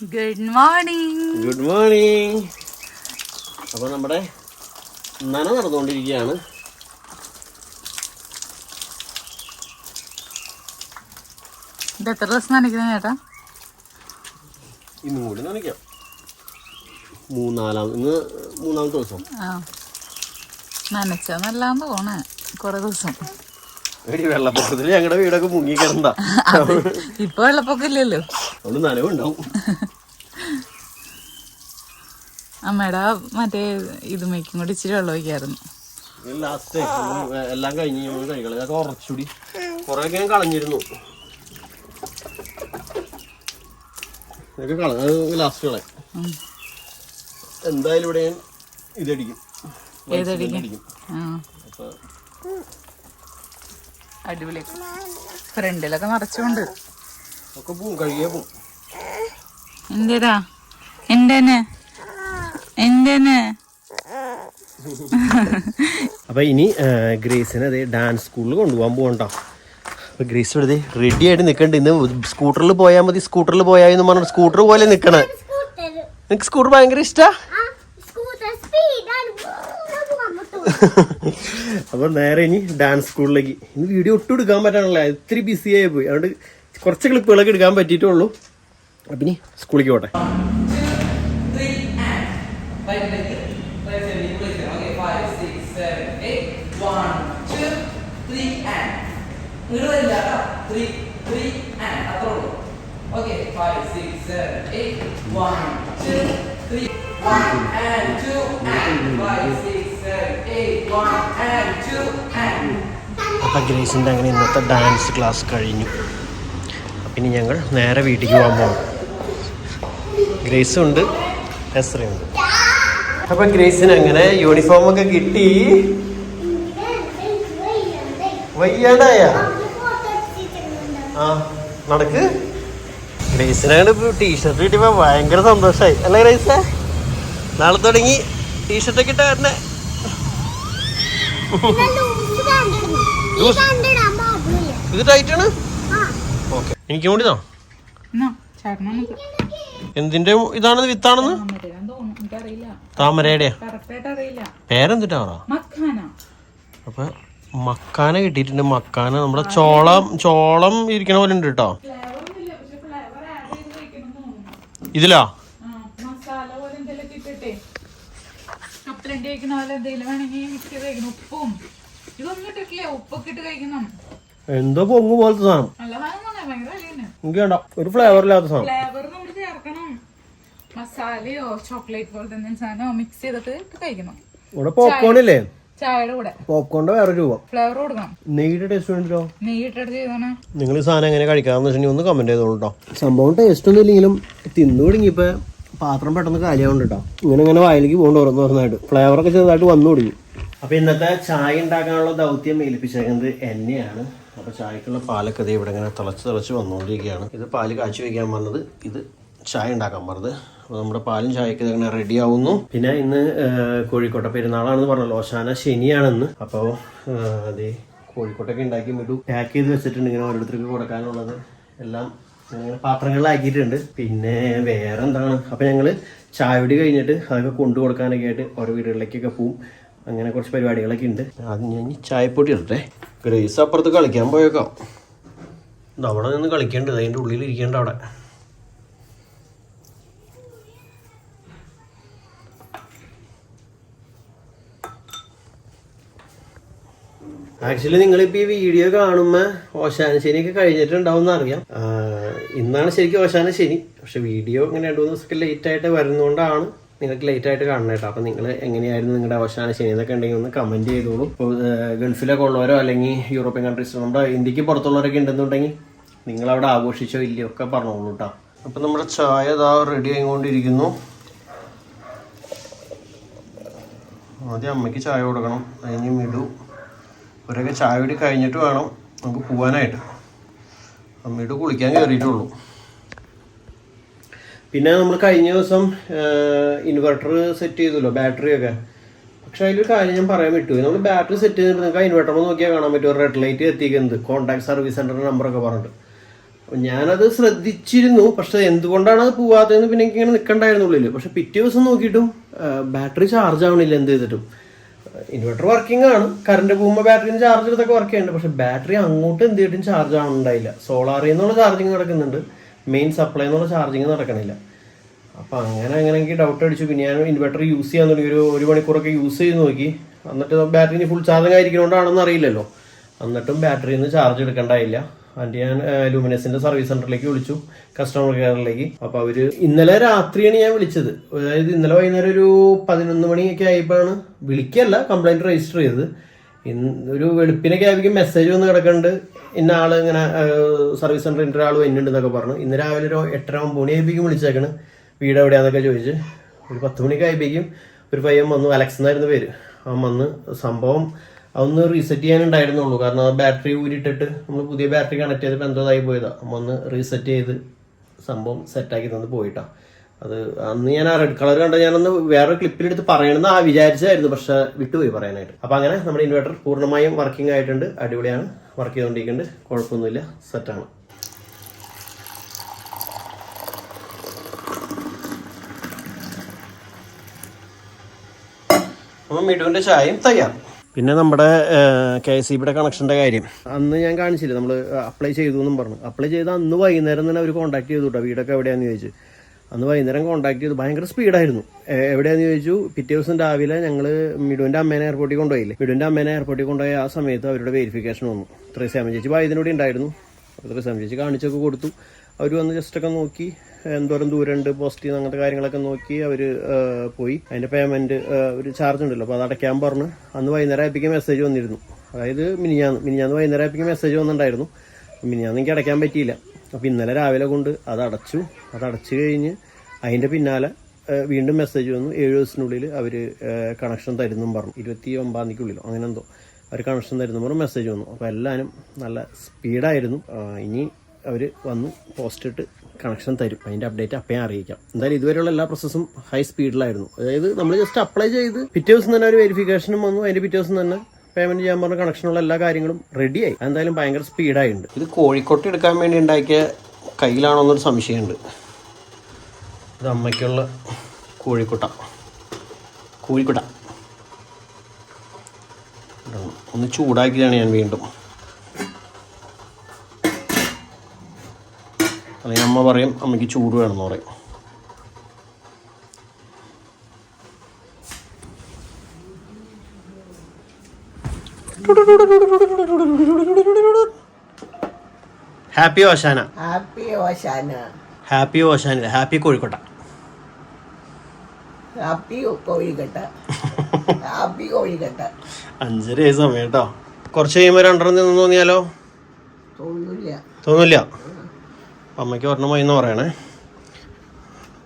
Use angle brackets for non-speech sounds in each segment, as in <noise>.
Good morning good morning അപ്പോൾ നമ്മുടെ നന നടന്നുകൊണ്ടിരിക്കുകയാണ്. ഇത് എത്ര ദിവസം നനയ്ക്കുന്ന ചേട്ടാ? ഇന്നും കൂടി നനയ്ക്കാം. മൂന്നാലാം ഇന്ന് മൂന്നാമത്തെ ദിവസം. ആ. നനച്ചാ നല്ലാന്ന് തോന്നേ കുറെ ദിവസം. വെള്ളപ്പൊക്കത്തിൽ ഞങ്ങളുടെ വീടൊക്കെ <laughs> അത്. ഇപ്പൊ വെള്ളപ്പൊക്കം ഇല്ലല്ലോ അതുകൊണ്ട് നനവുണ്ടാവും. <laughs> അമ്മയുടെ മറ്റേ ഇത് മേക്കും കൂടി ഇച്ചിരി വെള്ളം ഒഴിക്കായിരുന്നു. ലാസ്റ്റ് എല്ലാം കഴിഞ്ഞ് കഴിക്കണം ഇതൊക്കെ ഉറച്ചുകൂടി കുറേയൊക്കെ ഞാൻ കളഞ്ഞിരുന്നു. ഇതൊക്കെ കള ലാസ്റ്റ് കളയാം ഉം. എന്തായാലും ഇവിടെ ഞാൻ ഇതടിക്കും. അടിപൊളി. ഫ്രണ്ടിലൊക്കെ നിറച്ചുകൊണ്ട് ഒക്കെ പോവും കഴുകിയേ പോവും. എന്തേടാ? എന്തേനെ എന്തേനെ അപ്പൊ ഇനി ഗ്രേസിനെ അതെ ഡാൻസ് സ്കൂളിൽ കൊണ്ടുപോകാൻ പോകണ്ടോ അപ്പൊ ഗ്രേസ് ഇവിടെ റെഡി ആയിട്ട് നിക്കണ്ട. ഇന്ന് സ്കൂട്ടറിൽ പോയാൽ മതി. സ്കൂട്ടറിൽ പോയാൽ എന്ന് പറഞ്ഞു സ്കൂട്ടർ പോലെ നിക്കണ. നിനക്ക് സ്കൂട്ടർ ഭയങ്കര ഇഷ്ടാ? അപ്പൊ നേരെ ഇനി ഡാൻസ് സ്കൂളിലേക്ക് ഇന്ന് വീഡിയോ ഒട്ടും എടുക്കാൻ പറ്റാനുള്ള ഇത്തിരി ബിസി ആയി പോയി. അതുകൊണ്ട് കുറച്ച് ക്ലിപ്പുകളൊക്കെ എടുക്കാൻ പറ്റിയിട്ടുള്ളൂ അപ്പൊ ഇനി സ്കൂളിലേക്ക് പോട്ടെ. അപ്പൊ ഗ്രേസിന്റെ അങ്ങനെ ഇന്നത്തെ ഡാൻസ് ക്ലാസ് കഴിഞ്ഞു. ഇനി ഞങ്ങൾ നേരെ വീട്ടിലേക്ക് പോകാൻ പോകും ഗ്രേസും ഉണ്ട് എസ്രയുണ്ട് അപ്പൊ ഗ്രേസിന് അങ്ങനെ യൂണിഫോം ഒക്കെ കിട്ടി. വയ്യാണ്ടായ? ആ നടക്ക്. ഗ്രേസിനാണ് ടീഷർട്ട് കിട്ടിയപ്പോ ഭയങ്കര സന്തോഷായി. അല്ല ഗ്രേസേ? നാളെ തുടങ്ങി ടീഷർട്ട് ഒക്കെ ഇട്ട വരണേ ഇത് ടൈറ്റ് ആണ്? ഓക്കെ എനിക്ക് കൂടി താ ചേട്ടനാണ് എന്തിന്റെ ഇതാണ് വിത്താണെന്ന്? താമരയുടെ. താമരയുടെയാ? പേരെന്തിട്ടാ പറ? അപ്പൊ മക്കാന കിട്ടിയിട്ടുണ്ട്. മക്കാന നമ്മുടെ ചോളം ചോളം ഇരിക്കണ പോലെ ഉണ്ട് കേട്ടോ. ഇതിലാ? എന്തോ പൊങ്ങു പോലത്തെ സാധനം ഒരു ഫ്ലേവർ ഇല്ലാത്ത സാധനം. മസാലയോ ചോക്ലേറ്റ് പോലത്തെ എന്തെങ്കിലും സാധനമോ മിക്സ് ചെയ്തിട്ട് ഇട്ട് കഴിക്കണം. ഇവിടെ പോപ്കോൺ ഇല്ലേ? ചായയുടെ കൂടെ. പോപ്കോണിന്റെ വേറെ രൂപ. ഫ്ലേവർ കൊടുക്കണം. നെയ്യുടെ ടേസ്റ്റ് ഉണ്ടല്ലോ നെയ്യ് ഇട്ടിട്ട് ചെയ്താണ്. നിങ്ങൾ ഈ സാധനം എങ്ങനെ കഴിക്കാന്ന് വെച്ചിട്ടുണ്ടെങ്കിൽ ഒന്ന് കമന്റ് ചെയ്തോളൂ കേട്ടോ സംഭവം ടേസ്റ്റ് ഒന്നും ഇല്ലെങ്കിലും തിന്നു തുടങ്ങിയപ്പോ പാത്രം പെട്ടെന്ന് കാലിയാവുണ്ട് കേട്ടോ ഇങ്ങനെ ഇങ്ങനെ വായിലേക്ക് പോകണ്ട ഓരോന്ന് ഓരോന്നായിട്ട്. ഫ്ലേവർ ഒക്കെ ചെറുതായിട്ട് വന്നു തുടങ്ങി. അപ്പൊ ഇന്നത്തെ ചായ ഉണ്ടാക്കാനുള്ള ദൗത്യം ഏൽപ്പിച്ചേക്കുന്നത് എന്നെയാണ്. അപ്പൊ ചായക്കുള്ള പാലൊക്കെ ഇവിടെ ഇങ്ങനെ തിളച്ച് തിളച്ച് വന്നുകൊണ്ടിരിക്കുകയാണ്. ഇത് പാൽ കാച്ചി വെക്കാൻ പറഞ്ഞത് ഇത് ചായ ഉണ്ടാക്കാൻ പറഞ്ഞത് അപ്പോൾ നമ്മുടെ പാലും ചായക്ക് അങ്ങനെ റെഡി ആവുന്നു. പിന്നെ ഇന്ന് കോഴിക്കോട്ടെ പെരുന്നാളാണെന്ന് പറഞ്ഞല്ലോ. ഓശാന ശനിയാണെന്ന്. അപ്പോൾ അതെ കോഴിക്കോട്ടൊക്കെ ഉണ്ടാക്കി വിട്ടു പാക്ക് ചെയ്ത് വെച്ചിട്ടുണ്ട് ഇങ്ങനെ ഓരോരുത്തർക്ക് കൊടുക്കാനുള്ളത്. എല്ലാം അങ്ങനെ പാത്രങ്ങളിലാക്കിയിട്ടുണ്ട്. പിന്നെ വേറെ എന്താണ് അപ്പോൾ ഞങ്ങൾ ചായപൊടി കഴിഞ്ഞിട്ട് അതൊക്കെ കൊണ്ടു കൊടുക്കാനൊക്കെ ആയിട്ട് ഓരോ വീടുകളിലേക്കൊക്കെ പോവും. അങ്ങനെ കുറച്ച് പരിപാടികളൊക്കെ ഉണ്ട്. അത് ഞാൻ ചായപ്പൊടി ഇടട്ടെ. ഗ്രേസ് അപ്പുറത്ത് കളിക്കാൻ പോയേക്കാം. അവിടെ നിന്ന് കളിക്കേണ്ടത് അതിന്റെ ഉള്ളിൽ ഇരിക്കേണ്ട അവിടെ. ആക്ച്വലി നിങ്ങളിപ്പോൾ ഈ വീഡിയോ കാണുമ്പോൾ ഓശാന ശനിയൊക്കെ കഴിഞ്ഞിട്ടുണ്ടാവും അറിയാം. ഇന്നാണ് ശരിക്കും ഓശാന ശനി. പക്ഷെ വീഡിയോ ഇങ്ങനെ രണ്ട് മൂന്ന് ദിവസമൊക്കെ ലേറ്റ് ആയിട്ട് വരുന്നതുകൊണ്ടാണ് നിങ്ങൾക്ക് ലേറ്റ് ആയിട്ട് കാണണം കേട്ടോ. അപ്പം നിങ്ങൾ എങ്ങനെയായിരുന്നു നിങ്ങളുടെ അവസാന ശനി എന്നൊക്കെ ഉണ്ടെങ്കിൽ ഒന്ന് കമന്റ് ചെയ്തോളൂ. ഇപ്പോൾ ഗൾഫിലൊക്കെ ഉള്ളവരോ അല്ലെങ്കിൽ യൂറോപ്യൻ കൺട്രീസ് നമ്മുടെ ഇന്ത്യയ്ക്ക് പുറത്തുള്ളവരൊക്കെ ഉണ്ടെന്നുണ്ടെങ്കിൽ നിങ്ങൾ അവിടെ ആഘോഷിച്ചോ ഇല്ലയോ ഒക്കെ പറഞ്ഞോളൂ കേട്ടോ അപ്പം നമ്മുടെ ചായ ഇതാ റെഡി ആയിക്കൊണ്ടിരിക്കുന്നു. ആദ്യം അമ്മയ്ക്ക് ചായ കൊടുക്കണം. അതിന് മിടു. ഇവരൊക്കെ ചായ കൂടി കഴിഞ്ഞിട്ട് വേണം നമുക്ക് പോവാനായിട്ട്. അമ്മയോട് കുളിക്കാൻ കയറിയിട്ടുള്ളൂ. പിന്നെ നമ്മൾ കഴിഞ്ഞ ദിവസം ഇൻവെർട്ടർ സെറ്റ് ചെയ്തല്ലോ ബാറ്ററി ഒക്കെ. പക്ഷെ അതിലൊരു കാര്യം ഞാൻ പറയാൻ വിട്ടു നമ്മൾ ബാറ്ററി സെറ്റ് ചെയ്തിട്ട് നിങ്ങൾക്ക് ഇൻവെർട്ടർ നോക്കിയാൽ കാണാൻ പറ്റും. റെഡ് ലൈറ്റ് എത്തിക്കുന്നത് കോൺടാക്ട് സർവീസ് സെന്ററിന്റെ നമ്പറൊക്കെ പറഞ്ഞിട്ട്. ഞാനത് ശ്രദ്ധിച്ചിരുന്നു. പക്ഷെ എന്തുകൊണ്ടാണ് അത് പോവാത്തതെന്ന് പിന്നെ എനിക്ക് ഇങ്ങനെ നിൽക്കണ്ടായിരുന്നു ഉള്ളിൽ പക്ഷെ പിറ്റേ ദിവസം നോക്കിയിട്ടും ബാറ്ററി ചാർജ് ആവണില്ല എന്ത് ചെയ്തിട്ടും. ഇൻവെർട്ടർ വർക്കിംഗ് ആണ്. കറണ്ട് പോകുമ്പോൾ ബാറ്ററിയിൽ ചാർജ് എടുത്തൊക്കെ വർക്ക് ചെയ്യുന്നുണ്ട്. പക്ഷെ ബാറ്ററി അങ്ങോട്ട് എന്ത് ചെയ്തിട്ടും ചാർജ് ആവുന്നുണ്ടായില്ല സോളാറിൽ നിന്നുള്ള ചാർജിങ് നടക്കുന്നുണ്ട്. മെയിൻ സപ്ലൈ എന്നുള്ള ചാർജിങ് നടക്കണില്ല. അപ്പം അങ്ങനെ അങ്ങനെ എനിക്ക് ഡൗട്ട് അടിച്ചു. പിന്നെ ഞാൻ ഇൻവെർട്ടർ യൂസ് ചെയ്യാൻ തുടങ്ങി. ഒരു ഒരു മണിക്കൂറൊക്കെ യൂസ് ചെയ്ത് നോക്കി. എന്നിട്ട് ബാറ്ററി ഫുൾ ചാർജിങ് ആയിരിക്കുന്നതുകൊണ്ടാണെന്ന് അറിയില്ലല്ലോ. എന്നിട്ടും ബാറ്ററിയിൽ നിന്ന് ചാർജ് എടുക്കണ്ടായില്ല. അതിന്റെ ഞാൻ ലൂമിനസിന്റെ സർവീസ് സെന്ററിലേക്ക് വിളിച്ചു കസ്റ്റമർ കെയറിലേക്ക് അപ്പൊ അവർ ഇന്നലെ രാത്രിയാണ് ഞാൻ വിളിച്ചത്. അതായത് ഇന്നലെ വൈകുന്നേരം ഒരു പതിനൊന്ന് മണിയൊക്കെ ആയപ്പോഴാണ് വിളിക്കല്ല കംപ്ലൈന്റ് രജിസ്റ്റർ ചെയ്തത്. ഒരു വെളുപ്പിനൊക്കെ ആയിരിക്കും മെസ്സേജ് വന്ന് കിടക്കുന്നുണ്ട്. ഇന്ന ആൾ ഇങ്ങനെ സർവീസ് സെന്ററിന്റെ ഒരാൾ വരുന്നുണ്ട് എന്നൊക്കെ പറഞ്ഞു. ഇന്ന് രാവിലെ ഒരു എട്ടര ഒമ്പത് മണി ആയിപ്പിക്കും വിളിച്ചേക്കണ്. വീട് എവിടെയാന്നൊക്കെ ചോദിച്ച്. ഒരു പത്ത് മണിക്ക് ആയിപ്പിക്കും ഒരു പയ്യൻ വന്നു. അലക്സ് എന്നായിരുന്നു പേര്. അവൻ വന്ന് സംഭവം അതൊന്ന് റീസെറ്റ് ചെയ്യാനുണ്ടായിരുന്നുള്ളൂ. കാരണം ആ ബാറ്ററി ഊരിട്ടിട്ട് നമ്മൾ പുതിയ ബാറ്ററി കണക്ട് ചെയ്തപ്പോൾ എന്തോ ഇതായി പോയതാ. നമ്മൾ ഒന്ന് റീസെറ്റ് ചെയ്ത് സംഭവം സെറ്റാക്കി തന്ന് പോയിട്ടാ. അത് അന്ന് ഞാൻ ആ റെഡ് കളർ കണ്ട ഞാനൊന്ന് വേറെ ക്ലിപ്പിലെടുത്ത് പറയണമെന്ന് ആ വിചാരിച്ചായിരുന്നു. പക്ഷെ വിട്ടുപോയി പറയാനായിട്ട്. അപ്പം അങ്ങനെ നമ്മുടെ ഇൻവെർട്ടർ പൂർണമായും വർക്കിംഗ് ആയിട്ടുണ്ട്. അടിപൊളിയാണ്. വർക്ക് ചെയ്തുകൊണ്ടിരിക്കുന്നുണ്ട് കുഴപ്പമൊന്നുമില്ല സെറ്റാണ് അപ്പം മിടുവിന്റെ ചായയും തയ്യാർ പിന്നെ നമ്മുടെ കെ എസ് സിബിയുടെ കണക്ഷന്റെ കാര്യം. അന്ന് ഞാൻ കാണിച്ചില്ല നമ്മൾ അപ്ലൈ ചെയ്തു എന്നും പറഞ്ഞു. അപ്ലൈ ചെയ്ത അന്ന് വൈകുന്നേരം തന്നെ അവർ കോൺടാക്ട് ചെയ്തു കേട്ടോ വീടൊക്കെ എവിടെയാന്ന് ചോദിച്ചു. അന്ന് വൈകുന്നേരം കോൺടാക്ട് ചെയ്തു. ഭയങ്കര സ്പീഡായിരുന്നു എവിടെയാന്ന് ചോദിച്ചു? പിറ്റേ ദിവസം രാവിലെ ഞങ്ങൾ മിടുവിന്റെ അമ്മേനെ എയർപോർട്ടിൽ കൊണ്ടുപോയില്ലേ? മിടുവിന്റെ അമ്മേനെ എയർപോർട്ടിൽ കൊണ്ടുപോയ ആ സമയത്ത് അവരുടെ വെരിഫിക്കേഷൻ വന്നു. ത്രേസ്യാമ ചേച്ചി വായതിനൂടെ ഉണ്ടായിരുന്നു. ത്രേസ്യാമ ചേച്ചി കാണിച്ചൊക്കെ കൊടുത്തു. അവർ വന്ന് ജസ്റ്റ് ഒക്കെ നോക്കി. എന്തോരം ദൂരമുണ്ട് പോസ്റ്റ് അങ്ങനത്തെ കാര്യങ്ങളൊക്കെ നോക്കി അവർ പോയി. അതിന്റെ പേയ്മെന്റ് ഒരു ചാർജ് ഉണ്ടല്ലോ. അപ്പോൾ അത് അടയ്ക്കാൻ പറഞ്ഞു. അന്ന് വൈകുന്നേരം ആയപ്പിക്ക് മെസ്സേജ് വന്നിരുന്നു. അതായത് മിനിഞ്ഞാന്ന് മിനിഞ്ഞാന്ന് വൈകുന്നേരം ആയപ്പിക്ക് മെസ്സേജ് വന്നിട്ടുണ്ടായിരുന്നു. മിനിഞ്ഞാന്ന് എനിക്ക് അടയ്ക്കാൻ പറ്റിയില്ല. അപ്പോൾ ഇന്നലെ രാവിലെ കൊണ്ട് അത് അടച്ചു. അത് അടച്ചു കഴിഞ്ഞ് അതിന്റെ പിന്നാലെ വീണ്ടും മെസ്സേജ് വന്നു. ഏഴ് ദിവസത്തിനുള്ളിൽ അവർ കണക്ഷൻ തരുന്നും പറഞ്ഞു. ഇരുപത്തി ഒമ്പതാം തീയതിക്കുള്ളിലോ അങ്ങനെ എന്തോ. അവർ കണക്ഷൻ തരുന്നു പറഞ്ഞു മെസ്സേജ് വന്നു. അപ്പോൾ എല്ലാവരും നല്ല സ്പീഡായിരുന്നു ഇനി അവർ വന്ന് പോസ്റ്റ് ഇട്ട് കണക്ഷൻ തരും. അതിന്റെ അപ്ഡേറ്റ് അപ്പം ഞാൻ അറിയിക്കാം. എന്തായാലും ഇതുവരെയുള്ള എല്ലാ പ്രോസസ്സും ഹൈ സ്പീഡിലായിരുന്നു അതായത് നമ്മൾ ജസ്റ്റ് അപ്ലൈ ചെയ്ത് പിറ്റേ ദിവസം തന്നെ ഒരു വെരിഫിക്കേഷനും വന്നു. അതിന്റെ പിറ്റേ ദിവസം തന്നെ പേയ്മെന്റ് ചെയ്യാൻ പറഞ്ഞ കണക്ഷനുള്ള എല്ലാ കാര്യങ്ങളും റെഡിയായി എന്തായാലും ഭയങ്കര സ്പീഡായിട്ടുണ്ട് ഇത് കോഴിക്കോട്ട് എടുക്കാൻ വേണ്ടി ഉണ്ടാക്കിയ കയ്യിലാണോ എന്നൊരു സംശയമുണ്ട്. ഇത് അമ്മയ്ക്കുള്ള കോഴിക്കുട്ട. കോഴിക്കുട്ട. ഒന്ന് ചൂടാക്കിയതാണ് ഞാൻ വീണ്ടും. അല്ലെങ്കിൽ അമ്മ പറയും അമ്മയ്ക്ക് ചൂട് വേണമെന്ന് പറയും. Happy Oshana happy Oshana happy Oshana happy kozhukatta happy kozhukatta happy kozhukatta അഞ്ചര വയസ്സ് സമയം കേട്ടോ. കുറച്ച് കഴിയുമ്പോൾ രണ്ടെണ്ണം നിന്ന് തോന്നിയാലോ? തോന്നില്ല. തോന്നില്ല. അമ്മയ്ക്ക് ഒരെണ്ണം വൈന്ന് പറയണേ.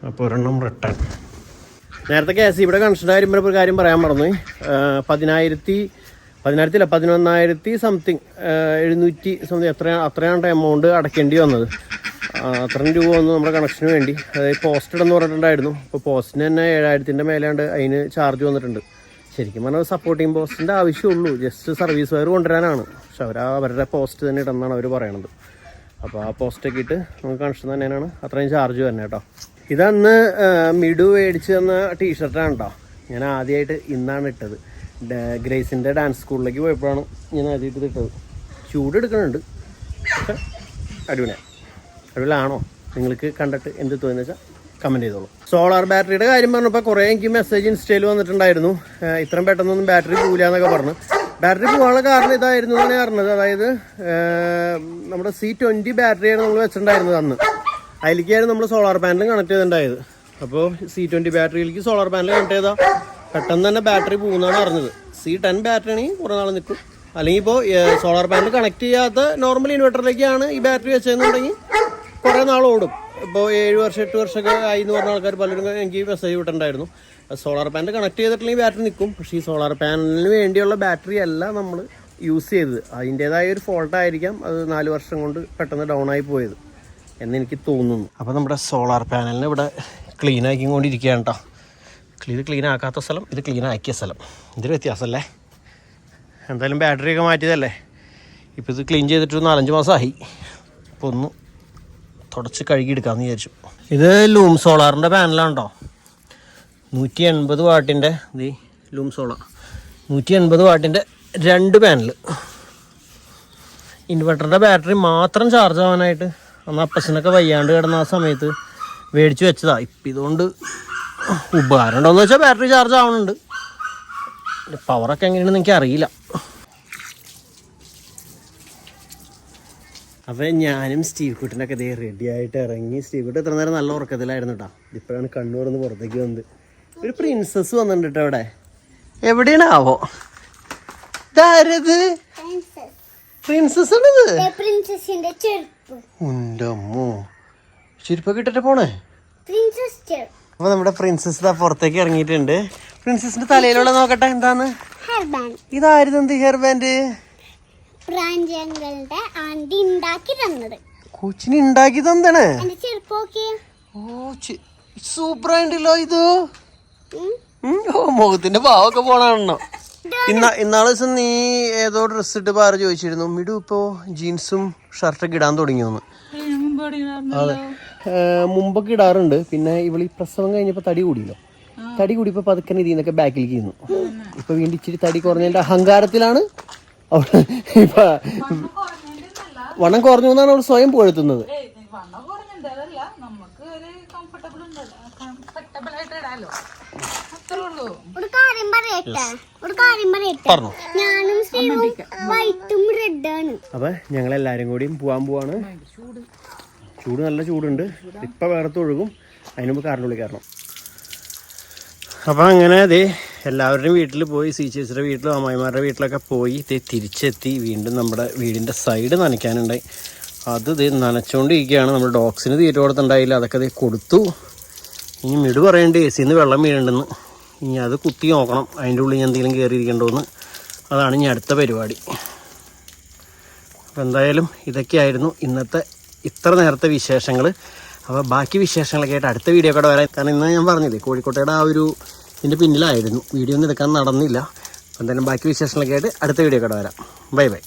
അപ്പോൾ ഒരെണ്ണം റിട്ടേൺ നേരത്തെ കെ എസ് ഇവിടെ കൺസ്ട്രക്ഷൻ കാര്യം ഒരു കാര്യം പറയാൻ ഏഹ് പതിനായിരത്തി പതിനായിരത്തി അല്ല പതിനൊന്നായിരത്തി സംതിങ് എഴുന്നൂറ്റി സംതിങ് എത്ര അത്രയാണ് എമൗണ്ട് അടയ്ക്കേണ്ടി വന്നത്. അത്രയും രൂപ വന്നു നമ്മുടെ കണക്ഷന് വേണ്ടി. അതായത് പോസ്റ്റഡ് എന്ന് പറഞ്ഞിട്ടുണ്ടായിരുന്നു. അപ്പോൾ പോസ്റ്റിന് തന്നെ ഏഴായിരത്തിന്റെ മേലാണ്ട് അതിന് ചാർജ് വന്നിട്ടുണ്ട്. ശരിക്കും പറഞ്ഞാൽ സപ്പോർട്ടിങ് പോസ്റ്റിന്റെ ആവശ്യമുള്ളൂ. ജസ്റ്റ് സർവീസ് വയർ കൊണ്ടുവരാനാണ്. പക്ഷെ അവർ അവരുടെ പോസ്റ്റ് തന്നെ ഇടുന്നതാണ് അവർ പറയണത്. അപ്പോൾ ആ പോസ്റ്റൊക്കെ ഇട്ട് നമുക്ക് കണക്ഷൻ തന്നെയാണ്. അത്രയും ചാർജ് തന്നെ കേട്ടോ. ഇതന്ന് മിഡു മേടിച്ച് തന്ന ടീഷർട്ടാണ് കേട്ടോ ഞാൻ ആദ്യമായിട്ട് ഇന്നാണ് ഇട്ടത്. ഗ്രേസിന്റെ ഡാൻസ് സ്കൂളിലേക്ക് പോയപ്പോഴാണ് ഞാൻ ആദ്യമായിട്ട് ഇത് ഇട്ടത്. ചൂട് എടുക്കുന്നുണ്ട് പക്ഷെ അടിപൊളിയാണോ? നിങ്ങൾക്ക് കണ്ടിട്ട് എന്ത് തോന്നുന്നു വെച്ചാൽ കമന്റ് ചെയ്തോളൂ. സോളാർ ബാറ്ററിയുടെ കാര്യം പറഞ്ഞപ്പോൾ കുറേ എനിക്ക് മെസ്സേജ് ഇൻസ്റ്റയിൽ വന്നിട്ടുണ്ടായിരുന്നു. ഇത്രയും പെട്ടെന്നൊന്നും ബാറ്ററി പോകില്ല എന്നൊക്കെ പറഞ്ഞു. ബാറ്ററി പോകാനുള്ള കാരണം ഇതായിരുന്നു എന്നാണ് പറഞ്ഞത് അതായത് നമ്മുടെ സി ട്വന്റി ബാറ്ററിയാണ് നമ്മൾ വെച്ചിട്ടുണ്ടായിരുന്നത് അന്ന്. അതിലേക്കായിരുന്നു നമ്മൾ സോളാർ പാനൽ കണക്ട് ചെയ്തിട്ടുണ്ടായത്. അപ്പോൾ സി ട്വന്റി ബാറ്ററിയിലേക്ക് സോളാർ പാനൽ കണക്ട് ചെയ്താൽ പെട്ടെന്ന് തന്നെ ബാറ്ററി പോകുന്നതാണ് അറിഞ്ഞത്. സി ടെൻ ബാറ്ററി ആണെങ്കിൽ കുറേ നാൾ നിൽക്കും അല്ലെങ്കിൽ ഇപ്പോൾ സോളാർ പാനൽ കണക്ട് ചെയ്യാത്ത നോർമൽ ഇൻവെർട്ടറിലേക്കാണ് ഈ ബാറ്ററി വെച്ചതെന്നുണ്ടെങ്കിൽ കുറേ നാൾ ഓടും. ഇപ്പോൾ ഏഴ് വർഷം എട്ട് വർഷമൊക്കെ ആയി എന്ന് പറഞ്ഞ ആൾക്കാർ പലരും എനിക്ക് മെസ്സേജ് വിട്ടിട്ടുണ്ടായിരുന്നു സോളാർ പാനൽ കണക്ട് ചെയ്തിട്ടില്ലെങ്കിൽ ബാറ്ററി നിൽക്കും. പക്ഷേ ഈ സോളാർ പാനലിന് വേണ്ടിയുള്ള ബാറ്ററി അല്ല നമ്മൾ യൂസ് ചെയ്തത്. അതിന്റേതായ ഒരു ഫോൾട്ട് ആയിരിക്കാം. അത് നാല് വർഷം കൊണ്ട് പെട്ടെന്ന് ഡൗൺ ആയി പോയത് എന്ന് എനിക്ക് തോന്നുന്നു. അപ്പോൾ നമ്മുടെ സോളാർ പാനലിന് ഇവിടെ ക്ലീൻ ആക്കിക്കൊണ്ടിരിക്കുകയാണ് കേട്ടോ ഇത് ക്ലീൻ ആക്കാത്ത സ്ഥലം ഇത് ക്ലീൻ ആക്കിയ സ്ഥലം. ഇതൊരു വ്യത്യാസമല്ലേ? എന്തായാലും ബാറ്ററി ഒക്കെ മാറ്റിയതല്ലേ? ഇപ്പോൾ ഇത് ക്ലീൻ ചെയ്തിട്ട് നാലഞ്ച് മാസമായി. ഇപ്പോൾ ഒന്ന് തുടച്ച് കഴുകിയെടുക്കാമെന്ന് വിചാരിച്ചു. ഇത് ലൂം സോളാറിന്റെ പാനലാണ് നൂറ്റി എൺപത് വാട്ടിന്റെ ഇത് ലൂംസോള നൂറ്റി എൺപത് വാട്ടിന്റെ രണ്ട് പാനൽ ഇൻവെർട്ടറിന്റെ ബാറ്ററി മാത്രം ചാർജ് ആവാനായിട്ട് അന്ന് അപ്പച്ചനൊക്കെ വയ്യാണ്ട് കിടന്ന ആ സമയത്ത് മേടിച്ച് വെച്ചതാ. ഇപ്പം ഇതുകൊണ്ട് ഉപകാരം ഉണ്ടോയെന്ന് വെച്ചാൽ ബാറ്ററി ചാർജ് ആവുന്നുണ്ട് പവറൊക്കെ എങ്ങനെയാണെന്ന് എനിക്ക് അറിയില്ല. അപ്പോൾ ഞാനും സ്റ്റീവ് കുട്ടനൊക്കെ ഇതേ റെഡിയായിട്ട് ഇറങ്ങി. സ്റ്റീവ് കുട്ടൻ എത്ര നേരം നല്ല ഉറക്കത്തിലായിരുന്നു കേട്ടോ ഇപ്പോഴാണ് കണ്ണു തുറന്ന് പുറത്തേക്ക് വന്നത്. ഒരു പ്രിൻസസ് വന്നിട്ടുണ്ട് കേട്ടോ അവിടെ. എവിടെയാണാവോ? ഇതാരത്. പ്രിൻസസ് ആണിത്. പ്രിൻസസിന്റെ ചെരുപ്പ്. അമ്മോ. ചെരുപ്പൊക്കെ ഇട്ടിട്ട് പോണേ? പ്രിൻസസ് അപ്പൊ നമ്മുടെ പ്രിൻസസ് ഇതാ പുറത്തേക്ക് ഇറങ്ങിയിട്ടുണ്ട്. പ്രിൻസസിന്റെ തലയിലുള്ള നോക്കട്ടെ ബാൻഡ് ഇതായിരുന്നു എന്ത് ഹെയർ ബാൻഡ് കൊച്ചിനെ ആന്റി ഉണ്ടാക്കി തന്നത്. കൊച്ചിന് ഉണ്ടാക്കി ഓ സൂപ്പർ ആയിട്ടല്ലോ ഇത്. ഓ മുഖത്തിന്റെ ഭാവമൊക്കെ പോണോ ഇന്ന ഇന്നാളെ ദിവസം നീ ഏതോ ഡ്രസ് ഇട്ട് പാറ ചോദിച്ചിരുന്നു. മിടു ഇപ്പോ ജീൻസും ഷർട്ടൊക്കെ ഇടാൻ തുടങ്ങിയോന്ന്. അതെ. മുമ്പൊക്കെ ഇടാറുണ്ട്. പിന്നെ ഇവൾ ഈ പ്രസവം കഴിഞ്ഞപ്പോ തടി കൂടിയല്ലോ. തടി കൂടിയപ്പോ പതുക്കെ ഇതിൽ നിന്നൊക്കെ ബാക്കിലേക്ക് ഇരുന്നു. ഇപ്പൊ വീണ്ടും ഇച്ചിരി തടി കുറഞ്ഞതിന്റെ അഹങ്കാരത്തിലാണ് അവൾ ഇപ്പൊ വണ്ണം കുറഞ്ഞു എന്നാണ് അവൾ സ്വയം പുകഴ്ത്തുന്നത് ഏയ് വണ്ണം കുറഞ്ഞിട്ടുണ്ട് അതല്ല നമുക്ക് ഒരു കംഫർട്ടബിൾ ഉണ്ടല്ലോ കംഫർട്ടബിൾ ആയിട്ട് ഇടാലോ അത്രേ ഉള്ളൂ ഒരു കാര്യം പറയട്ടെ ഒരു കാര്യം പറയട്ടെ പറഞ്ഞു. ഞാനും സ്റ്റീവും വൈറ്റും റെഡ് ആണ്. അപ്പൊ ഞങ്ങൾ എല്ലാരും കൂടിയും പോവാൻ പോവാണ്. ചൂട് നല്ല ചൂടുണ്ട്. ഇപ്പൊ വേർത്ത് ഒഴുകും. അതിന് മുമ്പ് കാറിന്റെ ഉള്ളിൽ കയറണം. അപ്പൊ അങ്ങനെ അതെ എല്ലാവരുടെയും വീട്ടിൽ പോയി സി ചേച്ചിയുടെ വീട്ടിലും അമ്മായിമാരുടെ വീട്ടിലൊക്കെ പോയി. ഇതേ തിരിച്ചെത്തി. വീണ്ടും നമ്മുടെ വീടിന്റെ സൈഡ് നനയ്ക്കാനുണ്ടായി. അത് ദേ നനച്ചുകൊണ്ടിരിക്കുകയാണ് നമ്മൾ ഡോഗ്സിന് തീറ്റ കൊടുത്തുണ്ടായില്ല അതൊക്കെ ദേ കൊടുത്തു. ഇനി മിടു പറയേണ്ടി. എ സിന്ന് വെള്ളം വീഴുണ്ടെന്ന്. ഇനി അത് കുത്തി നോക്കണം. അതിന്റെ ഉള്ളിൽ ഞാൻ എന്തെങ്കിലും കയറിയിരിക്കണ്ടോന്ന് അതാണ് ഇനി അടുത്ത പരിപാടി. അപ്പോൾ എന്തായാലും ഇതൊക്കെയായിരുന്നു ഇന്നത്തെ ഇത്ര നേരത്തെ വിശേഷങ്ങൾ അപ്പോൾ ബാക്കി വിശേഷങ്ങളൊക്കെ ആയിട്ട് അടുത്ത വീഡിയോ കൂടെ വരാൻ കാരണം ഇന്ന് ഞാൻ പറഞ്ഞില്ലേ കോഴിക്കോട്ടയുടെ ആ ഒരു ഇതിന്റെ പിന്നിലായിരുന്നു. വീഡിയോ ഒന്നും എടുക്കാൻ നടന്നില്ല. എന്തായാലും ബാക്കി വിശേഷങ്ങളൊക്കെ ആയിട്ട് അടുത്ത വീഡിയോ കൂടെ വരാം. Bye bye.